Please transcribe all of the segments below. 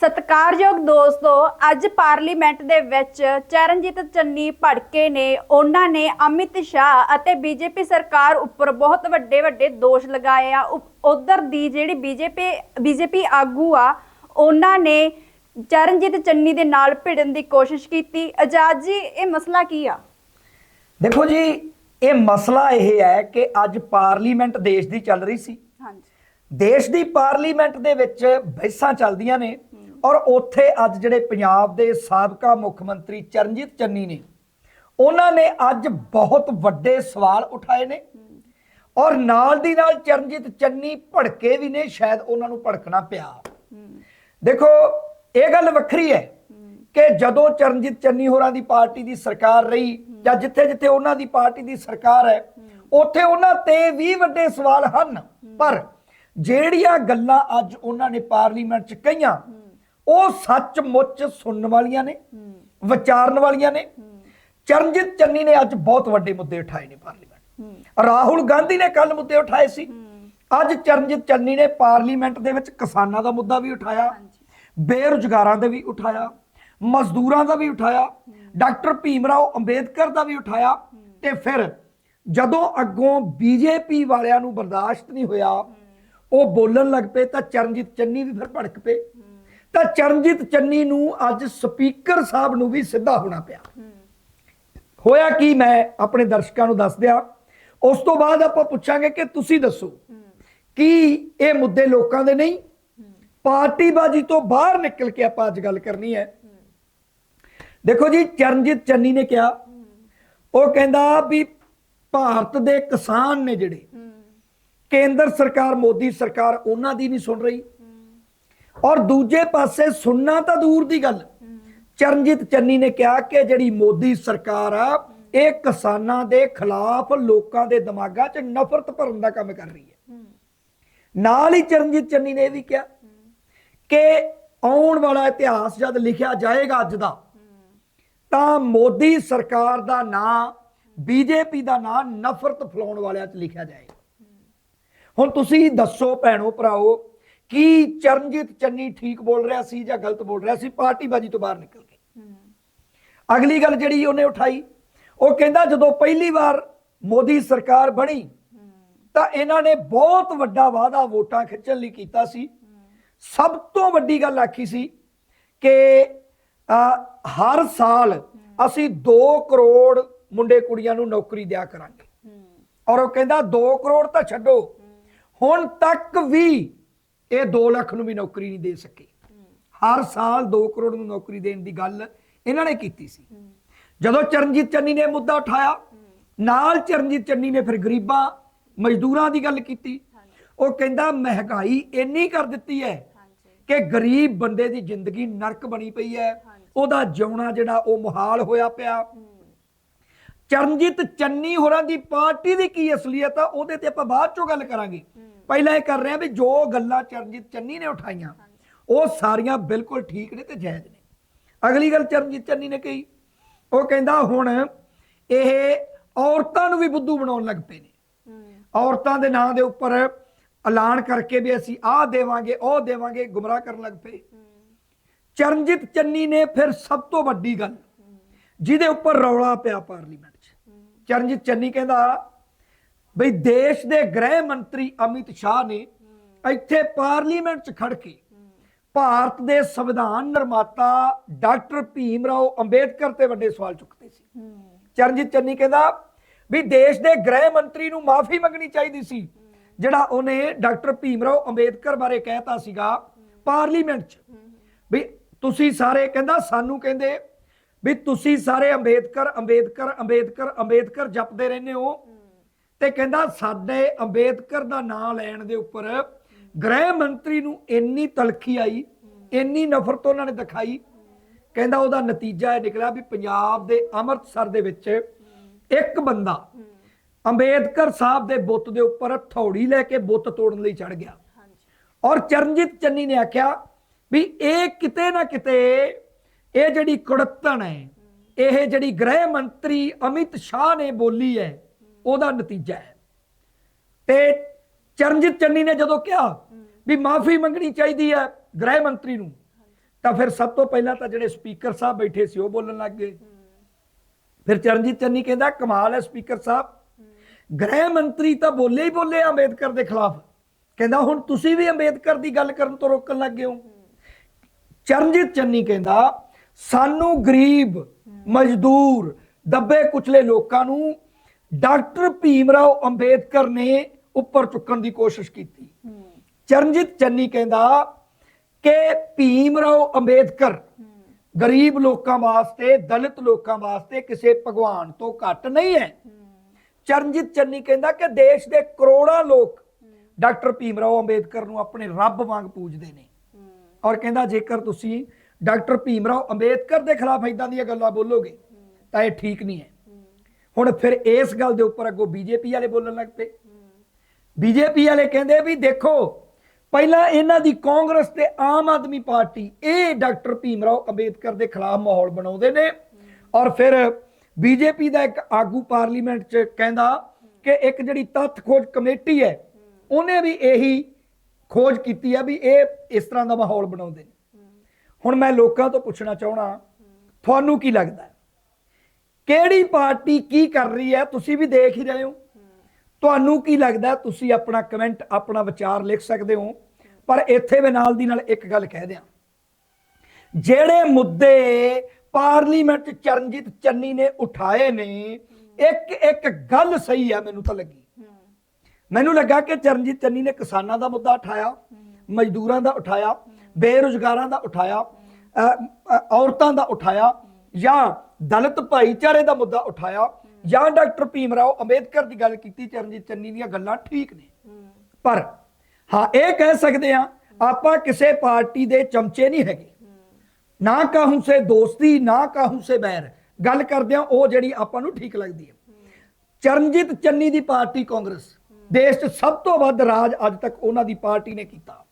ਸਤਿਕਾਰਯੋਗ ਦੋਸਤੋ ਅੱਜ ਪਾਰਲੀਮੈਂਟ ਦੇ ਵਿੱਚ ਚਰਨਜੀਤ ਚੰਨੀ ਭੜਕੇ ਨੇ ਉਹਨਾਂ ਨੇ ਅਮਿਤ ਸ਼ਾਹ ਅਤੇ ਬੀਜੇਪੀ ਸਰਕਾਰ ਉੱਪਰ ਬਹੁਤ ਵੱਡੇ ਵੱਡੇ ਦੋਸ਼ ਲਗਾਏ ਆ। ਉਧਰ ਦੀ ਜਿਹੜੀ ਬੀਜੇਪੀ ਬੀਜੇਪੀ ਆਗੂ ਆ ਉਹਨਾਂ ਨੇ ਚਰਨਜੀਤ ਚੰਨੀ ਦੇ ਨਾਲ ਭਿੜਨ ਦੀ ਕੋਸ਼ਿਸ਼ ਕੀਤੀ। ਆਜ਼ਾਦ ਜੀ ਇਹ ਮਸਲਾ ਕੀ ਆ? ਦੇਖੋ ਜੀ ਇਹ ਮਸਲਾ ਇਹ ਹੈ ਕਿ ਅੱਜ ਪਾਰਲੀਮੈਂਟ ਦੇਸ਼ ਦੀ ਚੱਲ ਰਹੀ ਸੀ। ਹਾਂਜੀ। ਦੇਸ਼ ਦੀ ਪਾਰਲੀਮੈਂਟ ਦੇ ਵਿੱਚ ਬਹਿਸਾਂ ਚੱਲਦੀਆਂ ਨੇ। ਔਰ ਉੱਥੇ ਅੱਜ ਜਿਹੜੇ ਪੰਜਾਬ ਦੇ ਸਾਬਕਾ ਮੁੱਖ ਮੰਤਰੀ ਚਰਨਜੀਤ ਚੰਨੀ ਨੇ, ਉਹਨਾਂ ਨੇ ਅੱਜ ਬਹੁਤ ਵੱਡੇ ਸਵਾਲ ਉਠਾਏ ਨੇ। ਔਰ ਨਾਲ ਦੀ ਨਾਲ ਚਰਨਜੀਤ ਚੰਨੀ ਭੜਕੇ ਵੀ ਨੇ, ਸ਼ਾਇਦ ਉਹਨਾਂ ਨੂੰ ਭੜਕਣਾ ਪਿਆ। ਦੇਖੋ, ਇਹ ਗੱਲ ਵੱਖਰੀ ਹੈ ਕਿ ਜਦੋਂ ਚਰਨਜੀਤ ਚੰਨੀ ਹੋਰਾਂ ਦੀ ਪਾਰਟੀ ਦੀ ਸਰਕਾਰ ਰਹੀ ਜਾਂ ਜਿੱਥੇ ਜਿੱਥੇ ਉਹਨਾਂ ਦੀ ਪਾਰਟੀ ਦੀ ਸਰਕਾਰ ਹੈ, ਉੱਥੇ ਉਹਨਾਂ ਤੇ ਵੀ ਵੱਡੇ ਸਵਾਲ ਹਨ। ਪਰ ਜਿਹੜੀਆਂ ਗੱਲਾਂ ਅੱਜ ਉਹਨਾਂ ਨੇ ਪਾਰਲੀਮੈਂਟ 'ਚ ਕਹੀਆਂ ਉਹ ਸੱਚਮੁੱਚ ਸੁਣਨ ਵਾਲੀਆਂ ਨੇ ਵਿਚਾਰਨ ਵਾਲੀਆਂ ਨੇ। ਚਰਨਜੀਤ ਚੰਨੀ ਨੇ ਅੱਜ ਬਹੁਤ ਵੱਡੇ ਮੁੱਦੇ ਉਠਾਏ ਨੇ ਪਾਰਲੀਮੈਂਟ। ਰਾਹੁਲ ਗਾਂਧੀ ਨੇ ਕੱਲ ਮੁੱਦੇ ਉਠਾਏ ਸੀ। ਅੱਜ ਚਰਨਜੀਤ ਚੰਨੀ ਨੇ ਪਾਰਲੀਮੈਂਟ ਦੇ ਵਿੱਚ ਕਿਸਾਨਾਂ ਦਾ ਮੁੱਦਾ ਵੀ ਉਠਾਇਆ ਬੇਰੁਜ਼ਗਾਰਾਂ ਦੇ ਵੀ ਉਠਾਇਆ ਮਜ਼ਦੂਰਾਂ ਦਾ ਵੀ ਉਠਾਇਆ ਡਾਕਟਰ ਭੀਮਰਾਓ ਅੰਬੇਦਕਰ ਦਾ ਵੀ ਉਠਾਇਆ। ਤੇ ਫਿਰ ਜਦੋਂ ਅੱਗੋਂ ਬੀਜੇਪੀ ਵਾਲਿਆਂ ਨੂੰ ਬਰਦਾਸ਼ਤ ਨਹੀਂ ਹੋਇਆ ਉਹ ਬੋਲਣ ਲੱਗ ਪਏ ਤਾਂ ਚਰਨਜੀਤ ਚੰਨੀ ਵੀ ਫਿਰ ਭੜਕ ਪਏ। ਤਾਂ ਚਰਨਜੀਤ ਚੰਨੀ ਨੂੰ ਅੱਜ ਸਪੀਕਰ ਸਾਹਿਬ ਨੂੰ ਵੀ ਸਿੱਧਾ ਹੋਣਾ ਪਿਆ। ਹੋਇਆ ਕੀ ਮੈਂ ਆਪਣੇ ਦਰਸ਼ਕਾਂ ਨੂੰ ਦੱਸ ਦਿਆਂ। ਉਸ ਤੋਂ ਬਾਅਦ ਆਪਾਂ ਪੁੱਛਾਂਗੇ ਕਿ ਤੁਸੀਂ ਦੱਸੋ ਕੀ ਇਹ ਮੁੱਦੇ ਲੋਕਾਂ ਦੇ ਨਹੀਂ? ਪਾਰਟੀਬਾਜ਼ੀ ਤੋਂ ਬਾਹਰ ਨਿਕਲ ਕੇ ਆਪਾਂ ਅੱਜ ਗੱਲ ਕਰਨੀ ਹੈ। ਦੇਖੋ ਜੀ, ਚਰਨਜੀਤ ਚੰਨੀ ਨੇ ਕਿਹਾ, ਉਹ ਕਹਿੰਦਾ ਵੀ ਭਾਰਤ ਦੇ ਕਿਸਾਨ ਨੇ ਜਿਹੜੇ, ਕੇਂਦਰ ਸਰਕਾਰ, ਮੋਦੀ ਸਰਕਾਰ ਉਹਨਾਂ ਦੀ ਨਹੀਂ ਸੁਣ ਰਹੀ। ਔਰ ਦੂਜੇ ਪਾਸੇ ਸੁਣਨਾ ਤਾਂ ਦੂਰ ਦੀ ਗੱਲ। ਚਰਨਜੀਤ ਚੰਨੀ ਨੇ ਕਿਹਾ ਕਿ ਜਿਹੜੀ ਮੋਦੀ ਸਰਕਾਰ ਆ, ਇਹ ਕਿਸਾਨਾਂ ਦੇ ਖਿਲਾਫ ਲੋਕਾਂ ਦੇ ਦਿਮਾਗਾਂ 'ਚ ਨਫ਼ਰਤ ਭਰਨ ਦਾ ਕੰਮ ਕਰ ਰਹੀ ਹੈ। ਨਾਲ ਹੀ ਚਰਨਜੀਤ ਚੰਨੀ ਨੇ ਇਹ ਵੀ ਕਿਹਾ ਕਿ ਆਉਣ ਵਾਲਾ ਇਤਿਹਾਸ ਜਦ ਲਿਖਿਆ ਜਾਏਗਾ ਅੱਜ ਦਾ, ਤਾਂ ਮੋਦੀ ਸਰਕਾਰ ਦਾ ਨਾਂ, ਬੀਜੇਪੀ ਦਾ ਨਾਂ ਨਫ਼ਰਤ ਫਲਾਉਣ ਵਾਲਿਆਂ 'ਚ ਲਿਖਿਆ ਜਾਏਗਾ। ਹੁਣ ਤੁਸੀਂ ਦੱਸੋ ਭੈਣੋ ਭਰਾਓ ਕੀ ਚਰਨਜੀਤ ਚੰਨੀ ਠੀਕ ਬੋਲ ਰਿਹਾ ਸੀ ਜਾਂ ਗਲਤ ਬੋਲ ਰਿਹਾ ਸੀ? ਪਾਰਟੀਬਾਜ਼ੀ ਤੋਂ ਬਾਹਰ ਨਿਕਲ ਕੇ ਅਗਲੀ ਗੱਲ ਜਿਹੜੀ ਉਹਨੇ ਉਠਾਈ ਉਹ ਕਹਿੰਦਾ ਜਦੋਂ ਪਹਿਲੀ ਵਾਰ ਮੋਦੀ ਸਰਕਾਰ ਬਣੀ ਤਾਂ ਇਹਨਾਂ ਨੇ ਬਹੁਤ ਵੱਡਾ ਵਾਅਦਾ ਵੋਟਾਂ ਖਿੱਚਣ ਲਈ ਕੀਤਾ ਸੀ। ਸਭ ਤੋਂ ਵੱਡੀ ਗੱਲ ਆਖੀ ਸੀ ਕਿ ਹਰ ਸਾਲ ਅਸੀਂ 2 ਕਰੋੜ ਮੁੰਡੇ ਕੁੜੀਆਂ ਨੂੰ ਨੌਕਰੀ ਦਿਆ ਕਰਾਂਗੇ। ਔਰ ਉਹ ਕਹਿੰਦਾ 2 ਕਰੋੜ ਤਾਂ ਛੱਡੋ। ਹੁਣ ਤੱਕ ਵੀ ਇਹ 2 ਲੱਖ ਨੂੰ ਵੀ ਨੌਕਰੀ ਨਹੀਂ ਦੇ ਸਕੇ। ਹਰ ਸਾਲ 2 ਕਰੋੜ ਨੂੰ ਨੌਕਰੀ ਦੇਣ ਦੀ ਗੱਲ ਇਹਨਾਂ ਨੇ ਕੀਤੀ ਸੀ। ਜਦੋਂ ਚਰਨਜੀਤ ਚੰਨੀ ਨੇ ਮੁੱਦਾ ਉਠਾਇਆ, ਨਾਲ ਚਰਨਜੀਤ ਚੰਨੀ ਨੇ ਫਿਰ ਗਰੀਬਾਂ, ਮਜ਼ਦੂਰਾਂ ਦੀ ਗੱਲ ਕੀਤੀ। ਉਹ ਕਹਿੰਦਾ, ਮਹਿੰਗਾਈ ਇੰਨੀ ਕਰ ਦਿੱਤੀ ਹੈ ਕਿ ਗਰੀਬ ਬੰਦੇ ਦੀ ਜ਼ਿੰਦਗੀ ਨਰਕ ਬਣੀ ਪਈ ਹੈ। ਉਹਦਾ ਜਿਉਣਾ ਜਿਹੜਾ ਉਹ ਮੁਹਾਲ ਹੋਇਆ ਪਿਆ। ਚਰਨਜੀਤ ਚੰਨੀ ਹੋਰਾਂ ਦੀ ਪਾਰਟੀ ਦੀ ਕੀ ਅਸਲੀਅਤ ਆ, ਉਹਦੇ ਤੇ ਆਪਾਂ ਬਾਅਦ ਚੋਂ ਗੱਲ ਕਰਾਂਗੇ। ਪਹਿਲਾਂ ਇਹ ਕਰ ਰਹੇ ਆ ਵੀ ਜੋ ਗੱਲਾਂ ਚਰਨਜੀਤ ਚੰਨੀ ਨੇ ਉਠਾਈਆਂ ਉਹ ਸਾਰੀਆਂ ਬਿਲਕੁਲ ਠੀਕ ਨੇ ਤੇ ਜਾਇਜ਼ ਨੇ। ਅਗਲੀ ਗੱਲ ਚਰਨਜੀਤ ਚੰਨੀ ਨੇ ਕਹੀ ਉਹ ਕਹਿੰਦਾ ਹੁਣ ਇਹ ਔਰਤਾਂ ਨੂੰ ਵੀ ਬੁੱਧੂ ਬਣਾਉਣ ਲੱਗ ਪਏ ਨੇ। ਔਰਤਾਂ ਦੇ ਨਾਂ ਦੇ ਉੱਪਰ ਐਲਾਨ ਕਰਕੇ ਵੀ ਅਸੀਂ ਆਹ ਦੇਵਾਂਗੇ ਉਹ ਦੇਵਾਂਗੇ ਗੁੰਮਰਾਹ ਕਰਨ ਲੱਗ ਪਏ। ਚਰਨਜੀਤ ਚੰਨੀ ਨੇ ਫਿਰ ਸਭ ਤੋਂ ਵੱਡੀ ਗੱਲ ਜਿਹਦੇ ਉੱਪਰ ਰੌਲਾ ਪਿਆ ਪਾਰਲੀਮੈਂਟ 'ਚ। ਚਰਨਜੀਤ ਚੰਨੀ ਕਹਿੰਦਾ ਬਈ ਦੇਸ਼ ਦੇ ਗ੍ਰਹਿ ਮੰਤਰੀ ਅਮਿਤ ਸ਼ਾਹ ਨੇ ਇੱਥੇ ਪਾਰਲੀਮੈਂਟ 'ਚ ਖੜ ਕੇ ਭਾਰਤ ਦੇ ਸੰਵਿਧਾਨ ਨਿਰਮਾਤਾ ਡਾਕਟਰ ਭੀਮ ਰਾਓ ਅੰਬੇਦਕਰ ਤੇ ਵੱਡੇ ਸਵਾਲ ਚੁੱਕਦੇ ਸੀ। ਚਰਨਜੀਤ ਚੰਨੀ ਕਹਿੰਦਾ ਵੀ ਦੇਸ਼ ਦੇ ਗ੍ਰਹਿ ਮੰਤਰੀ ਨੂੰ ਮਾਫੀ ਮੰਗਣੀ ਚਾਹੀਦੀ ਸੀ। ਜਿਹੜਾ ਉਹਨੇ ਡਾਕਟਰ ਭੀਮ ਰਾਓ ਅੰਬੇਦਕਰ ਬਾਰੇ ਕਹਿਤਾ ਸੀਗਾ ਪਾਰਲੀਮੈਂਟ 'ਚ। ਵੀ ਤੁਸੀਂ ਸਾਰੇ ਕਹਿੰਦਾ ਸਾਨੂੰ ਕਹਿੰਦੇ ਵੀ ਤੁਸੀਂ ਸਾਰੇ ਅੰਬੇਦਕਰ ਅੰਬੇਦਕਰ ਅੰਬੇਦਕਰ ਅੰਬੇਦਕਰ ਜਪਦੇ ਰਹਿੰਦੇ ਹੋ। ਤੇ ਕਹਿੰਦਾ ਸਾਡੇ ਅੰਬੇਦਕਰ ਦਾ ਨਾਮ ਲੈਣ ਦੇ ਉੱਪਰ ਗ੍ਰਹਿ ਮੰਤਰੀ ਨੂੰ ਇੰਨੀ ਤਲਖੀ ਆਈ, ਇੰਨੀ ਨਫ਼ਰਤ ਉਹਨਾਂ ਨੇ ਦਿਖਾਈ। ਕਹਿੰਦਾ ਉਹਦਾ ਨਤੀਜਾ ਇਹ ਨਿਕਲਿਆ ਵੀ ਪੰਜਾਬ ਦੇ ਅੰਮ੍ਰਿਤਸਰ ਦੇ ਵਿੱਚ ਇੱਕ ਬੰਦਾ ਅੰਬੇਦਕਰ ਸਾਹਿਬ ਦੇ ਬੁੱਤ ਦੇ ਉੱਪਰ ਥੌੜੀ ਲੈ ਕੇ ਬੁੱਤ ਤੋੜਨ ਲਈ ਚੜ ਗਿਆ। ਔਰ ਚਰਨਜੀਤ ਚੰਨੀ ਨੇ ਆਖਿਆ ਵੀ ਇਹ ਕਿਤੇ ਨਾ ਕਿਤੇ ਇਹ ਜਿਹੜੀ ਕੁੜੱਤਣ ਹੈ, ਇਹ ਜਿਹੜੀ ਗ੍ਰਹਿ ਮੰਤਰੀ ਅਮਿਤ ਸ਼ਾਹ ਨੇ ਬੋਲੀ ਹੈ ਉਹਦਾ ਨਤੀਜਾ ਹੈ। ਤੇ ਚਰਨਜੀਤ ਚੰਨੀ ਨੇ ਜਦੋਂ ਕਿਹਾ ਵੀ ਮਾਫੀ ਮੰਗਣੀ ਚਾਹੀਦੀ ਹੈ ਗ੍ਰਹਿ ਮੰਤਰੀ ਨੂੰ, ਤਾਂ ਫਿਰ ਸਭ ਤੋਂ ਪਹਿਲਾਂ ਤਾਂ ਜਿਹੜੇ ਸਪੀਕਰ ਸਾਹਿਬ ਬੈਠੇ ਸੀ ਉਹ ਬੋਲਣ ਲੱਗ ਗਏ। ਫਿਰ ਚਰਨਜੀਤ ਚੰਨੀ ਕਹਿੰਦਾ, ਕਮਾਲ ਹੈ ਸਪੀਕਰ ਸਾਹਿਬ। ਗ੍ਰਹਿ ਮੰਤਰੀ ਤਾਂ ਬੋਲੇ ਹੀ ਬੋਲੇ ਅੰਬੇਦਕਰ ਦੇ ਖਿਲਾਫ। ਕਹਿੰਦਾ, ਹੁਣ ਤੁਸੀਂ ਵੀ ਅੰਬੇਦਕਰ ਦੀ ਗੱਲ ਕਰਨ ਤੋਂ ਰੋਕਣ ਲੱਗ ਗਏ ਹੋ। ਚਰਨਜੀਤ ਚੰਨੀ ਕਹਿੰਦਾ, ਸਾਨੂੰ ਗਰੀਬ, ਮਜ਼ਦੂਰ, ਦੱਬੇ ਕੁਚਲੇ ਲੋਕਾਂ ਨੂੰ ਡਾਕਟਰ ਭੀਮ ਰਾਓ ਅੰਬੇਦਕਰ ਨੇ ਉੱਪਰ ਚੁੱਕਣ ਦੀ ਕੋਸ਼ਿਸ਼ ਕੀਤੀ। ਚਰਨਜੀਤ ਚੰਨੀ ਕਹਿੰਦਾ ਕਿ ਭੀਮ ਰਾਓ ਅੰਬੇਦਕਰ ਗਰੀਬ ਲੋਕਾਂ ਵਾਸਤੇ, ਦਲਿਤ ਲੋਕਾਂ ਵਾਸਤੇ ਕਿਸੇ ਭਗਵਾਨ ਤੋਂ ਘੱਟ ਨਹੀਂ ਹੈ। ਚਰਨਜੀਤ ਚੰਨੀ ਕਹਿੰਦਾ ਕਿ ਦੇਸ਼ ਦੇ ਕਰੋੜਾਂ ਲੋਕ ਡਾਕਟਰ ਭੀਮ ਰਾਓ ਅੰਬੇਦਕਰ ਨੂੰ ਆਪਣੇ ਰੱਬ ਵਾਂਗ ਪੂਜਦੇ ਨੇ। ਔਰ ਕਹਿੰਦਾ, ਜੇਕਰ ਤੁਸੀਂ ਡਾਕਟਰ ਭੀਮ ਰਾਓ ਅੰਬੇਦਕਰ ਦੇ ਖਿਲਾਫ ਇਦਾਂ ਦੀਆਂ ਗੱਲਾਂ ਬੋਲੋਗੇ, ਤਾਂ ਇਹ ਠੀਕ ਨਹੀਂ ਹੈ। ਹੁਣ ਫਿਰ ਇਸ ਗੱਲ ਦੇ ਉੱਪਰ ਅੱਗੋਂ ਬੀਜੇਪੀ ਵਾਲੇ ਬੋਲਣ ਲੱਗ ਪਏ। ਬੀਜੇਪੀ ਵਾਲੇ ਕਹਿੰਦੇ ਵੀ ਦੇਖੋ, ਪਹਿਲਾਂ ਇਹਨਾਂ ਦੀ ਕਾਂਗਰਸ ਤੇ ਆਮ ਆਦਮੀ ਪਾਰਟੀ, ਇਹ ਡਾਕਟਰ ਭੀਮ ਰਾਓ ਅੰਬੇਦਕਰ ਦੇ ਖਿਲਾਫ ਮਾਹੌਲ ਬਣਾਉਂਦੇ ਨੇ। ਔਰ ਫਿਰ ਬੀਜੇਪੀ ਦਾ ਇੱਕ ਆਗੂ ਪਾਰਲੀਮੈਂਟ 'ਚ ਕਹਿੰਦਾ ਕਿ ਇੱਕ ਜਿਹੜੀ ਤੱਥ ਖੋਜ ਕਮੇਟੀ ਹੈ, ਉਹਨੇ ਵੀ ਇਹੀ ਖੋਜ ਕੀਤੀ ਹੈ ਵੀ ਇਹ ਇਸ ਤਰ੍ਹਾਂ ਦਾ ਮਾਹੌਲ ਬਣਾਉਂਦੇ ਨੇ। ਹੁਣ ਮੈਂ ਲੋਕਾਂ ਤੋਂ ਪੁੱਛਣਾ ਚਾਹਣਾ ਤੁਹਾਨੂੰ ਕੀ ਲੱਗਦਾ? ਕਿਹੜੀ ਪਾਰਟੀ ਕੀ ਕਰ ਰਹੀ ਹੈ, ਤੁਸੀਂ ਵੀ ਦੇਖ ਹੀ ਰਹੇ ਹੋ। ਤੁਹਾਨੂੰ ਕੀ ਲੱਗਦਾ, ਤੁਸੀਂ ਆਪਣਾ ਕਮੈਂਟ ਆਪਣਾ ਵਿਚਾਰ ਲਿਖ ਸਕਦੇ ਹੋ। ਪਰ ਇੱਥੇ ਵੀ ਨਾਲ ਦੀ ਨਾਲ ਇੱਕ ਗੱਲ ਕਹਿ ਦਿਆਂ। ਜਿਹੜੇ ਮੁੱਦੇ ਪਾਰਲੀਮੈਂਟ ਚਰਨਜੀਤ ਚੰਨੀ ਨੇ ਉਠਾਏ ਨੇ, ਇੱਕ ਇੱਕ ਗੱਲ ਸਹੀ ਹੈ ਮੈਨੂੰ ਤਾਂ ਲੱਗੀ। ਮੈਨੂੰ ਲੱਗਾ ਕਿ ਚਰਨਜੀਤ ਚੰਨੀ ਨੇ ਕਿਸਾਨਾਂ ਦਾ ਮੁੱਦਾ ਉਠਾਇਆ, ਮਜ਼ਦੂਰਾਂ ਦਾ ਉਠਾਇਆ, ਬੇਰੁਜ਼ਗਾਰਾਂ ਦਾ ਉਠਾਇਆ ਔਰਤਾਂ ਦਾ ਉਠਾਇਆ ਜਾਂ ਦਲਿਤ ਭਾਈਚਾਰੇ ਦਾ ਮੁੱਦਾ ਉਠਾਇਆ ਜਾਂ ਡਾਕਟਰ ਭੀਮ ਰਾਓ ਅੰਬੇਦਕਰ ਦੀ ਗੱਲ ਕੀਤੀ ਚਰਨਜੀਤ ਚੰਨੀ ਦੀਆਂ ਗੱਲਾਂ ਠੀਕ ਨੇ। ਪਰ ਹਾਂ ਇਹ ਕਹਿ ਸਕਦੇ ਆ ਆਪਾਂ ਕਿਸੇ ਪਾਰਟੀ ਦੇ ਚਮਚੇ ਨਹੀਂ ਹੈਗੇ। ਨਾ ਕਾਹੂ ਸੇ ਦੋਸਤੀ ਨਾ ਕਾਹੂ ਸੇ ਬੈਰ। ਗੱਲ ਕਰਦੇ ਆ ਉਹ ਜਿਹੜੀ ਆਪਾਂ ਨੂੰ ਠੀਕ ਲੱਗਦੀ ਹੈ। ਚਰਨਜੀਤ ਚੰਨੀ ਦੀ ਪਾਰਟੀ ਕਾਂਗਰਸ। ਦੇਸ਼ 'ਚ ਸਭ ਤੋਂ ਵੱਧ ਰਾਜ ਅੱਜ ਤੱਕ ਉਹਨਾਂ ਦੀ ਪਾਰਟੀ ਨੇ ਕੀਤਾ।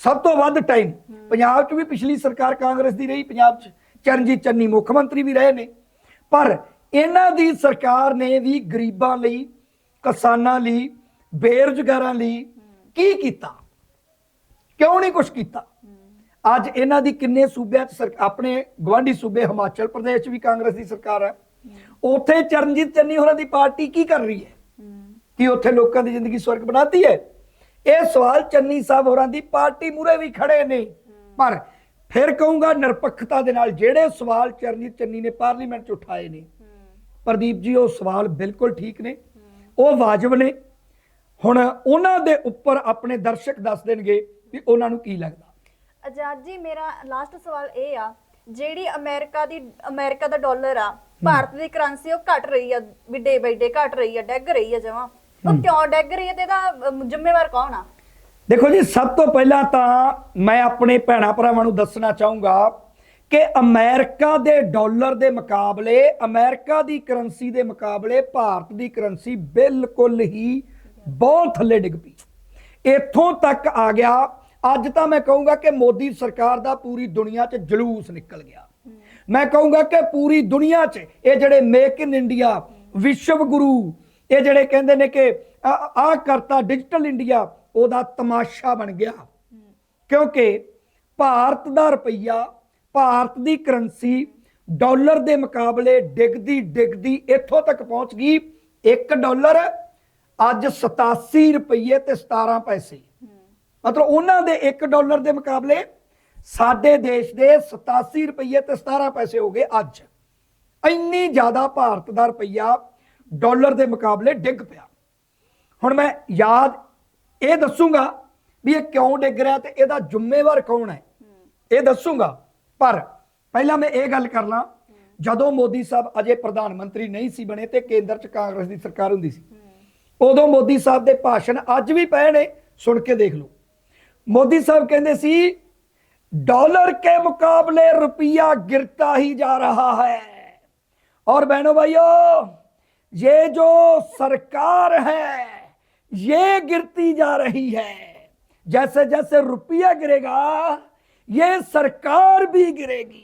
ਸਭ ਤੋਂ ਵੱਧ ਟਾਈਮ। ਪੰਜਾਬ 'ਚ ਵੀ ਪਿਛਲੀ ਸਰਕਾਰ ਕਾਂਗਰਸ ਦੀ ਰਹੀ ਪੰਜਾਬ 'ਚ ਚਰਨਜੀਤ ਚੰਨੀ ਮੁੱਖ ਮੰਤਰੀ ਵੀ ਰਹੇ ਨੇ। ਪਰ ਇਹਨਾਂ ਦੀ ਸਰਕਾਰ ਨੇ ਵੀ ਗਰੀਬਾਂ ਲਈ, ਕਿਸਾਨਾਂ ਲਈ, ਬੇਰੁਜ਼ਗਾਰਾਂ ਲਈ ਕੀ ਕੀਤਾ? ਕਿਉਂ ਨਹੀਂ ਕੁਝ ਕੀਤਾ? ਅੱਜ ਇਹਨਾਂ ਦੀ ਕਿੰਨੇ ਸੂਬਿਆਂ 'ਚ ਸਰ- ਆਪਣੇ ਗਵਾਂਢੀ ਸੂਬੇ ਹਿਮਾਚਲ ਪ੍ਰਦੇਸ਼ 'ਚ ਵੀ ਕਾਂਗਰਸ ਦੀ ਸਰਕਾਰ ਹੈ। ਉੱਥੇ ਚਰਨਜੀਤ ਚੰਨੀ ਹੋਰਾਂ ਦੀ ਪਾਰਟੀ ਕੀ ਕਰ ਰਹੀ ਹੈ? ਕੀ ਉੱਥੇ ਲੋਕਾਂ ਦੀ ਜ਼ਿੰਦਗੀ ਸਵਰਗ ਬਣਾਤੀ ਹੈ? ਇਹ ਸਵਾਲ ਚੰਨੀ ਸਾਹਿਬ ਹੋਰਾਂ ਦੀ ਪਾਰਟੀ ਮੂਰੇ ਵੀ ਖੜੇ ਨੇ। ਪਰ ਫਿਰ ਕਹੂੰਗਾ ਨਿਰਪੱਖਤਾ ਦੇ ਨਾਲ ਜਿਹੜੇ ਸਵਾਲ ਚਰਨਜੀਤ ਚੰਨੀ ਨੇ ਪਾਰਲੀਮੈਂਟ 'ਚ ਉਠਾਏ ਨੇ ਪ੍ਰਦੀਪ ਜੀ ਉਹ ਸਵਾਲ ਬਿਲਕੁਲ ਠੀਕ ਨੇ ਉਹ ਵਾਜਬ ਨੇ। ਹੁਣ ਉਹਨਾਂ ਦੇ ਉੱਪਰ ਆਪਣੇ ਦਰਸ਼ਕ ਦੱਸ ਦੇਣਗੇ ਵੀ ਉਹਨਾਂ ਨੂੰ ਕੀ ਲੱਗਦਾ। ਆਜ਼ਾਦ ਜੀ ਮੇਰਾ ਲਾਸਟ ਸਵਾਲ ਇਹ ਆ ਜਿਹੜੀ ਅਮਰੀਕਾ ਦੀ ਅਮਰੀਕਾ ਦਾ ਡਾਲਰ ਆ ਭਾਰਤ ਦੀ ਕਰੰਸੀ ਉਹ ਘਟ ਰਹੀ ਆ ਵੀ ਡੇ ਬਾਈ ਡੇ ਘਟ ਰਹੀ ਆ ਡੈਗ ਰਹੀ ਆ ਜਮਾ। ਉਹ ਕਿਉਂ ਡੈਗ ਰਹੀ ਆ ਤੇ ਇਹਦਾ ਜ਼ਿੰਮੇਵਾਰ ਕੌਣ ਆ? ਦੇਖੋ ਜੀ, ਸਭ ਤੋਂ ਪਹਿਲਾਂ ਤਾਂ ਮੈਂ ਆਪਣੇ ਭੈਣਾ ਭਰਾਵਾਂ ਨੂੰ ਦੱਸਣਾ ਚਾਹੂੰਗਾ ਕਿ ਅਮਰੀਕਾ ਦੇ ਡਾਲਰ ਦੇ ਮੁਕਾਬਲੇ, ਅਮਰੀਕਾ ਦੀ ਕਰੰਸੀ ਦੇ ਮੁਕਾਬਲੇ ਭਾਰਤ ਦੀ ਕਰੰਸੀ ਬਿਲਕੁਲ ਹੀ ਬਹੁਤ ਥੱਲੇ ਡਿੱਗ ਪਈ। ਇੱਥੋਂ ਤੱਕ ਆ ਗਿਆ। ਅੱਜ ਤਾਂ ਮੈਂ ਕਹੂੰਗਾ ਕਿ ਮੋਦੀ ਸਰਕਾਰ ਦਾ ਪੂਰੀ ਦੁਨੀਆ 'ਚ ਜਲੂਸ ਨਿਕਲ ਗਿਆ। ਮੈਂ ਕਹੂੰਗਾ ਕਿ ਪੂਰੀ ਦੁਨੀਆ 'ਚ ਇਹ ਜਿਹੜੇ ਮੇਕ ਇਨ ਇੰਡੀਆ ਵਿਸ਼ਵ ਗੁਰੂ, ਇਹ ਜਿਹੜੇ ਕਹਿੰਦੇ ਨੇ ਕਿ ਆ ਕਰਤਾ ਡਿਜੀਟਲ ਇੰਡੀਆ ਉਹਦਾ ਤਮਾਸ਼ਾ ਬਣ ਗਿਆ। ਕਿਉਂਕਿ ਭਾਰਤ ਦਾ ਰੁਪਈਆ, ਭਾਰਤ ਦੀ ਕਰੰਸੀ ਡਾਲਰ ਦੇ ਮੁਕਾਬਲੇ ਡਿੱਗਦੀ ਡਿੱਗਦੀ ਇੱਥੋਂ ਤੱਕ ਪਹੁੰਚ ਗਈ। 1 ਡਾਲਰ ਅੱਜ 87 ਰੁਪਏ ਤੇ 17 ਪੈਸੇ। ਮਤਲਬ ਉਹਨਾਂ ਦੇ 1 ਡਾਲਰ ਦੇ ਮੁਕਾਬਲੇ ਸਾਡੇ ਦੇਸ਼ ਦੇ 87 ਰੁਪਏ ਤੇ 17 ਪੈਸੇ ਹੋ ਗਏ ਅੱਜ। ਇੰਨੀ ਜ਼ਿਆਦਾ ਭਾਰਤ ਦਾ ਰੁਪਈਆ ਡਾਲਰ ਦੇ ਮੁਕਾਬਲੇ ਡਿੱਗ ਪਿਆ। ਹੁਣ ਮੈਂ ਯਾਦ ਇਹ ਦੱਸੂਗਾ ਵੀ ਇਹ ਕਿਉਂ ਡਿੱਗ ਰਿਹਾ ਤੇ ਇਹਦਾ ਜ਼ਿੰਮੇਵਾਰ ਕੌਣ ਹੈ ਇਹ ਦੱਸੂਗਾ ਪਰ ਪਹਿਲਾਂ ਮੈਂ ਇਹ ਗੱਲ ਕਰ ਲਾਂ ਜਦੋਂ ਮੋਦੀ ਸਾਹਿਬ ਅਜੇ ਪ੍ਰਧਾਨ ਮੰਤਰੀ ਨਹੀਂ ਸੀ ਬਣੇ ਤੇ ਕੇਂਦਰ 'ਚ ਕਾਂਗਰਸ ਦੀ ਸਰਕਾਰ ਹੁੰਦੀ ਸੀ ਉਦੋਂ ਮੋਦੀ ਸਾਹਿਬ ਦੇ ਭਾਸ਼ਣ ਅੱਜ ਵੀ ਪਏ ਨੇ ਸੁਣ ਕੇ ਦੇਖ ਲਓ ਮੋਦੀ ਸਾਹਿਬ ਕਹਿੰਦੇ ਸੀ डॉलर के मुकाबले रुपया गिरता ही जा रहा है और बहनों भाइयों ये जो सरकार है ये गिरती जा रही है जैसे जैसे रुपया गिरेगा ये सरकार भी गिरेगी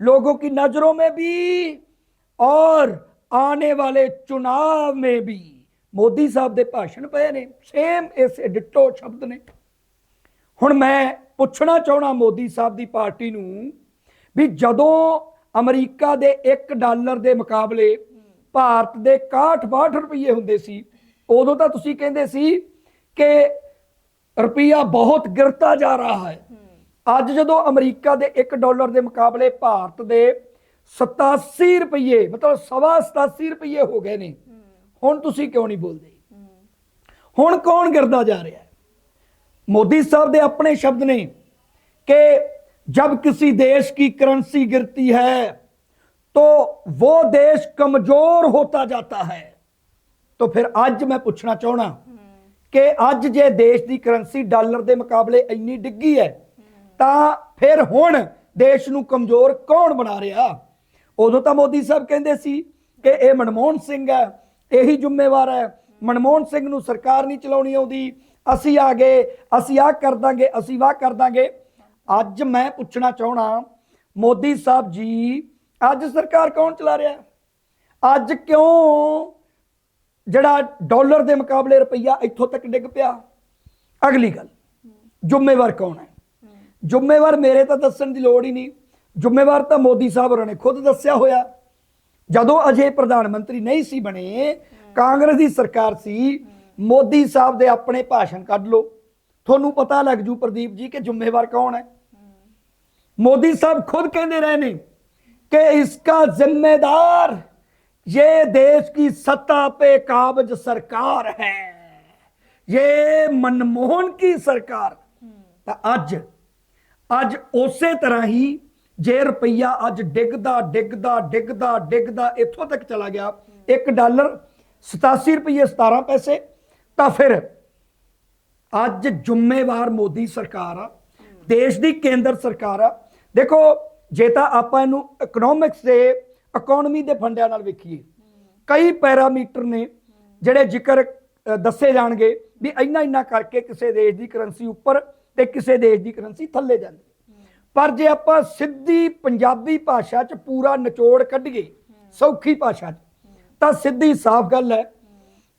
लोगों की नजरों में भी और आने वाले चुनाव में भी ਮੋਦੀ ਸਾਹਿਬ ਦੇ ਭਾਸ਼ਣ ਪਏ ਨੇ ਸੇਮ ਇਸ ਡਿਟੋ ਸ਼ਬਦ ਨੇ ਹੁਣ ਮੈਂ ਪੁੱਛਣਾ ਚਾਹਣਾ ਮੋਦੀ ਸਾਹਿਬ ਦੀ ਪਾਰਟੀ ਨੂੰ ਵੀ ਜਦੋਂ ਅਮਰੀਕਾ ਦੇ 1 ਡਾਲਰ ਦੇ ਮੁਕਾਬਲੇ ਭਾਰਤ ਦੇ 61 ਰੁਪਏ ਹੁੰਦੇ ਸੀ ਉਦੋਂ ਤਾਂ ਤੁਸੀਂ ਕਹਿੰਦੇ ਸੀ ਕਿ ਰੁਪਈਆ ਬਹੁਤ ਗਿਰਤਾ ਜਾ ਰਿਹਾ ਹੈ ਅੱਜ ਜਦੋਂ ਅਮਰੀਕਾ ਦੇ 1 ਡਾਲਰ ਦੇ ਮੁਕਾਬਲੇ ਭਾਰਤ ਦੇ 87 ਰੁਪਏ ਮਤਲਬ ਸਵਾ 87 ਰੁਪਏ ਹੋ ਗਏ ਨੇ ਹੁਣ ਤੁਸੀਂ ਕਿਉਂ ਨਹੀਂ ਬੋਲਦੇ ਹੁਣ ਕੌਣ ਗਿਰਦਾ ਜਾ ਰਿਹਾ ਹੈ मोदी साहब ने अपने शब्द ने कि जब किसी देश की करेंसी गिरती है तो वो देश कमजोर होता जाता है ਤਾਂ ਫਿਰ ਅੱਜ ਮੈਂ ਪੁੱਛਣਾ ਚਾਹਣਾ ਕਿ ਅੱਜ ਜੇ ਦੇਸ਼ ਦੀ ਕਰੰਸੀ ਡਾਲਰ ਦੇ ਮੁਕਾਬਲੇ ਇੰਨੀ ਡਿੱਗੀ ਹੈ, ਤਾਂ ਫਿਰ ਹੁਣ ਦੇਸ਼ ਨੂੰ ਕਮਜ਼ੋਰ ਕੌਣ ਬਣਾ ਰਿਹਾ? ਉਦੋਂ ਤਾਂ ਮੋਦੀ ਸਾਹਿਬ ਕਹਿੰਦੇ ਸੀ ਕਿ ਇਹ ਮਨਮੋਹਨ ਸਿੰਘ ਹੈ, ਇਹੀ ਜ਼ਿੰਮੇਵਾਰ ਹੈ। ਮਨਮੋਹਨ ਸਿੰਘ ਨੂੰ ਸਰਕਾਰ ਨਹੀਂ ਚਲਾਉਣੀ ਆਉਂਦੀ। ਅਸੀਂ ਆ ਗਏ, ਅਸੀਂ ਆ ਕਰ ਦਾਂਗੇ, ਅਸੀਂ ਵਾਹ ਕਰ ਦਾਂਗੇ। ਅੱਜ ਮੈਂ ਪੁੱਛਣਾ ਚਾਹਣਾ ਮੋਦੀ ਸਾਹਿਬ ਜੀ, ਅੱਜ ਸਰਕਾਰ ਕੌਣ ਚਲਾ ਰਿਹਾ? ਅੱਜ ਕਿਉਂ ਜਿਹੜਾ ਡਾਲਰ ਦੇ ਮੁਕਾਬਲੇ ਰੁਪਈਆ ਇੱਥੋਂ ਤੱਕ ਡਿੱਗ ਪਿਆ। ਅਗਲੀ ਗੱਲ, ਜ਼ਿੰਮੇਵਾਰ ਕੌਣ ਹੈ? ਜ਼ਿੰਮੇਵਾਰ ਮੇਰੇ ਤਾਂ ਦੱਸਣ ਦੀ ਲੋੜ ਹੀ ਨਹੀਂ। ਜ਼ਿੰਮੇਵਾਰ ਤਾਂ ਮੋਦੀ ਸਾਹਿਬ ਹੋਰਾਂ ਨੇ ਖੁਦ ਦੱਸਿਆ ਹੋਇਆ। ਜਦੋਂ ਅਜੇ ਪ੍ਰਧਾਨ ਮੰਤਰੀ ਨਹੀਂ ਸੀ ਬਣੇ, ਕਾਂਗਰਸ ਦੀ ਸਰਕਾਰ ਸੀ, ਮੋਦੀ ਸਾਹਿਬ ਦੇ ਆਪਣੇ ਭਾਸ਼ਣ ਕੱਢ ਲਓ। ਤੁਹਾਨੂੰ ਪਤਾ ਲੱਗ ਜੂ ਪ੍ਰਦੀਪ ਜੀ ਕਿ ਜ਼ਿੰਮੇਵਾਰ ਕੌਣ ਹੈ। ਮੋਦੀ ਸਾਹਿਬ ਖੁਦ ਕਹਿੰਦੇ ਰਹੇ ਨੇ ਕਿ ਇਸਕਾ ਜ਼ਿੰਮੇਦਾਰ ये देश की सत्ता पे काबज सरकार है ये मनमोहन की सरकार ਤਾਂ ਅੱਜ ਅੱਜ ਉਸੇ ਤਰ੍ਹਾਂ ਹੀ ਜੇ ਰੁਪਈਆ ਅੱਜ ਡਿੱਗਦਾ ਡਿੱਗਦਾ ਡਿੱਗਦਾ ਡਿੱਗਦਾ ਇੱਥੋਂ ਤੱਕ ਚਲਾ ਗਿਆ 1 ਡਾਲਰ 87 ਰੁਪਏ 17 ਪੈਸੇ ਤਾਂ ਫਿਰ ਅੱਜ ਜ਼ਿੰਮੇਵਾਰ ਮੋਦੀ ਸਰਕਾਰ ਆ ਦੇਸ਼ ਦੀ ਕੇਂਦਰ ਸਰਕਾਰ ਆ ਦੇਖੋ ਜੇ ਤਾਂ ਆਪਾਂ ਇਹਨੂੰ ਇਕਨੋਮਿਕਸ ਦੇ ਇਕਨੋਮੀ ਦੇ ਫੰਡਿਆਂ ਨਾਲ ਵੇਖੀਏ। ਕਈ ਪੈਰਾਮੀਟਰ ਨੇ ਜਿਹੜੇ ਜ਼ਿਕਰ ਦੱਸੇ ਜਾਣਗੇ ਵੀ ਇੰਨਾ ਇੰਨਾ ਕਰਕੇ ਕਿਸੇ ਦੇਸ਼ ਦੀ ਕਰੰਸੀ ਉੱਪਰ ਤੇ ਕਿਸੇ ਦੇਸ਼ ਦੀ ਕਰੰਸੀ ਥੱਲੇ ਜਾਂਦੀ। ਪਰ ਜੇ ਆਪਾਂ ਸਿੱਧੀ ਪੰਜਾਬੀ ਭਾਸ਼ਾ 'ਚ ਪੂਰਾ ਨਿਚੋੜ ਕੱਢੀਏ, ਸੌਖੀ ਭਾਸ਼ਾ 'ਚ, ਤਾਂ ਸਿੱਧੀ ਸਾਫ਼ ਗੱਲ ਹੈ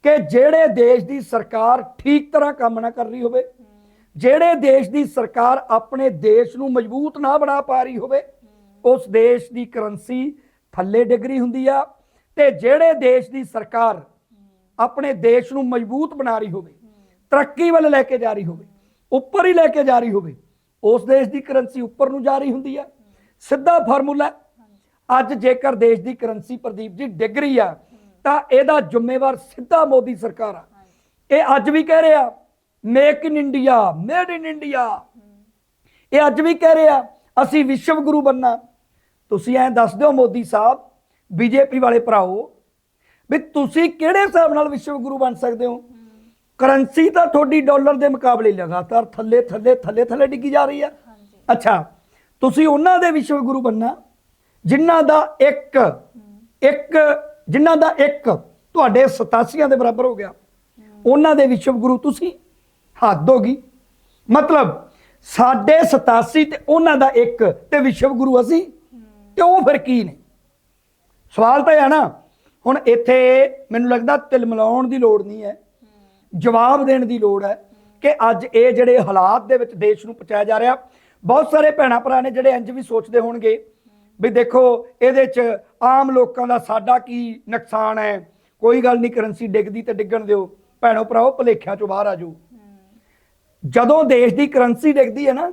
ਕਿ ਜਿਹੜੇ ਦੇਸ਼ ਦੀ ਸਰਕਾਰ ਠੀਕ ਤਰ੍ਹਾਂ ਕੰਮ ਨਾ ਕਰ ਰਹੀ ਹੋਵੇ, ਜਿਹੜੇ ਦੇਸ਼ ਦੀ ਸਰਕਾਰ ਆਪਣੇ ਦੇਸ਼ ਨੂੰ ਮਜ਼ਬੂਤ ਨਾ ਬਣਾ ਪਾ ਰਹੀ ਹੋਵੇ, ਉਸ ਦੇਸ਼ ਦੀ ਕਰੰਸੀ ਥੱਲੇ ਡਿੱਗ ਰਹੀ ਹੁੰਦੀ ਆ ਤੇ ਜਿਹੜੇ ਦੇਸ਼ ਦੀ ਸਰਕਾਰ ਆਪਣੇ ਦੇਸ਼ ਨੂੰ ਮਜ਼ਬੂਤ ਬਣਾ ਰਹੀ ਹੋਵੇ, ਤਰੱਕੀ ਵੱਲ ਲੈ ਕੇ ਜਾ ਰਹੀ ਹੋਵੇ, ਉੱਪਰ ਹੀ ਲੈ ਕੇ ਜਾ ਰਹੀ ਹੋਵੇ, ਉਸ ਦੇਸ਼ ਦੀ ਕਰੰਸੀ ਉੱਪਰ ਨੂੰ ਜਾ ਰਹੀ ਹੁੰਦੀ ਆ। ਸਿੱਧਾ ਫਾਰਮੂਲਾ ਅੱਜ ਜੇਕਰ ਦੇਸ਼ ਦੀ ਕਰੰਸੀ ਪ੍ਰਦੀਪ ਜੀ ਡਿੱਗ ਰਹੀ ਆ, ਤਾਂ ਇਹਦਾ ਜ਼ਿੰਮੇਵਾਰ ਸਿੱਧਾ ਮੋਦੀ ਸਰਕਾਰ ਆ। ਇਹ ਅੱਜ ਵੀ ਕਹਿ ਰਿਹਾ make in India made in India ਇਹ ਅੱਜ ਵੀ ਕਹਿ ਰਿਹਾ, ਅਸੀਂ ਵਿਸ਼ਵ ਗੁਰੂ ਬੰਨਾ ਤੁਸੀਂ ਐਂ ਦੱਸ ਦਿਓ ਮੋਦੀ ਸਾਹਿਬ ਬੀਜੇਪੀ ਵਾਲੇ ਭਰਾਓ ਵੀ ਤੁਸੀਂ ਕਿਹੜੇ ਹਿਸਾਬ ਨਾਲ ਵਿਸ਼ਵ ਗੁਰੂ ਬਣ ਸਕਦੇ ਹੋ? ਕਰੰਸੀ ਤਾਂ ਤੁਹਾਡੀ ਡਾਲਰ ਦੇ ਮੁਕਾਬਲੇ ਲਗਾਤਾਰ ਥੱਲੇ ਥੱਲੇ ਥੱਲੇ ਥੱਲੇ ਡਿੱਗੀ ਜਾ ਰਹੀ ਆ। ਅੱਛਾ ਤੁਸੀਂ ਉਹਨਾਂ ਦੇ ਵਿਸ਼ਵ ਗੁਰੂ ਬੰਨਾ ਜਿਨ੍ਹਾਂ ਦਾ ਇੱਕ ਇੱਕ ਜਿਨ੍ਹਾਂ ਦਾ ਇੱਕ ਤੁਹਾਡੇ 87 ਦੇ ਬਰਾਬਰ ਹੋ ਗਿਆ। ਉਹਨਾਂ ਦੇ ਵਿਸ਼ਵ ਗੁਰੂ ਤੁਸੀਂ ਹੱਦ ਹੋ ਗਈ। ਮਤਲਬ ਸਾਡੇ 87 ਤੇ ਉਹਨਾਂ ਦਾ ਇੱਕ ਤੇ ਵਿਸ਼ਵ ਗੁਰੂ ਅਸੀਂ ਤੇ ਉਹ ਫਿਰ ਕੀ ਨੇ? ਸਵਾਲ ਤਾਂ ਇਹ ਹੈ ਨਾ, ਹੁਣ ਇੱਥੇ ਮੈਨੂੰ ਲੱਗਦਾ ਤਿਲ ਮਿਲਾਉਣ ਦੀ ਲੋੜ ਨਹੀਂ ਹੈ, ਜਵਾਬ ਦੇਣ ਦੀ ਲੋੜ ਹੈ ਕਿ ਅੱਜ ਇਹ ਜਿਹੜੇ ਹਾਲਾਤ ਦੇ ਵਿੱਚ ਦੇਸ਼ ਨੂੰ ਪਹੁੰਚਾਇਆ ਜਾ ਰਿਹਾ, ਬਹੁਤ ਸਾਰੇ ਭੈਣਾ ਭਰਾ ਨੇ ਜਿਹੜੇ ਇੰਜ ਵੀ ਸੋਚਦੇ ਹੋਣਗੇ ਵੀ ਦੇਖੋ ਇਹਦੇ 'ਚ ਆਮ ਲੋਕਾਂ ਦਾ ਸਾਡਾ ਕੀ ਨੁਕਸਾਨ ਹੈ, ਕੋਈ ਗੱਲ ਨਹੀਂ ਕਰੰਸੀ ਡਿੱਗਦੀ ਤੇ ਡਿੱਗਣ ਦਿਓ, ਭੈਣੋ ਭਰਾਓ ਭਲੇਖਿਆਂ ਚੋਂ ਬਾਹਰ ਆ ਜਾਓ। ਜਦੋਂ ਦੇਸ਼ ਦੀ ਕਰੰਸੀ ਡਿੱਗਦੀ ਹੈ ਨਾ,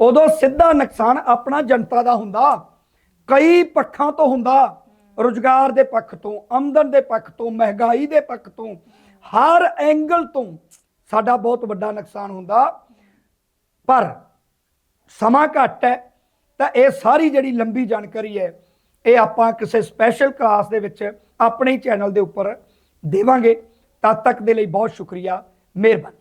ਉਦੋਂ ਸਿੱਧਾ ਨੁਕਸਾਨ ਆਪਣਾ ਜਨਤਾ ਦਾ ਹੁੰਦਾ। ਕਈ ਪੱਖਾਂ ਤੋਂ ਹੁੰਦਾ, ਰੁਜ਼ਗਾਰ ਦੇ ਪੱਖ ਤੋਂ, ਆਮਦਨ ਦੇ ਪੱਖ ਤੋਂ, ਮਹਿੰਗਾਈ ਦੇ ਪੱਖ ਤੋਂ, ਹਰ ਐਂਗਲ ਤੋਂ ਸਾਡਾ ਬਹੁਤ ਵੱਡਾ ਨੁਕਸਾਨ ਹੁੰਦਾ। ਪਰ ਸਮਾਂ ਘੱਟ ਹੈ, ਤਾਂ ਇਹ ਸਾਰੀ ਜਿਹੜੀ ਲੰਬੀ ਜਾਣਕਾਰੀ ਹੈ, ਇਹ ਆਪਾਂ ਕਿਸੇ ਸਪੈਸ਼ਲ ਕਲਾਸ ਦੇ ਵਿੱਚ ਆਪਣੇ ਚੈਨਲ ਦੇ ਉੱਪਰ ਦੇਵਾਂਗੇ। ਤਦ ਤੱਕ ਦੇ ਲਈ ਬਹੁਤ ਸ਼ੁਕਰੀਆ, ਮਿਹਰਬਾਨੀ।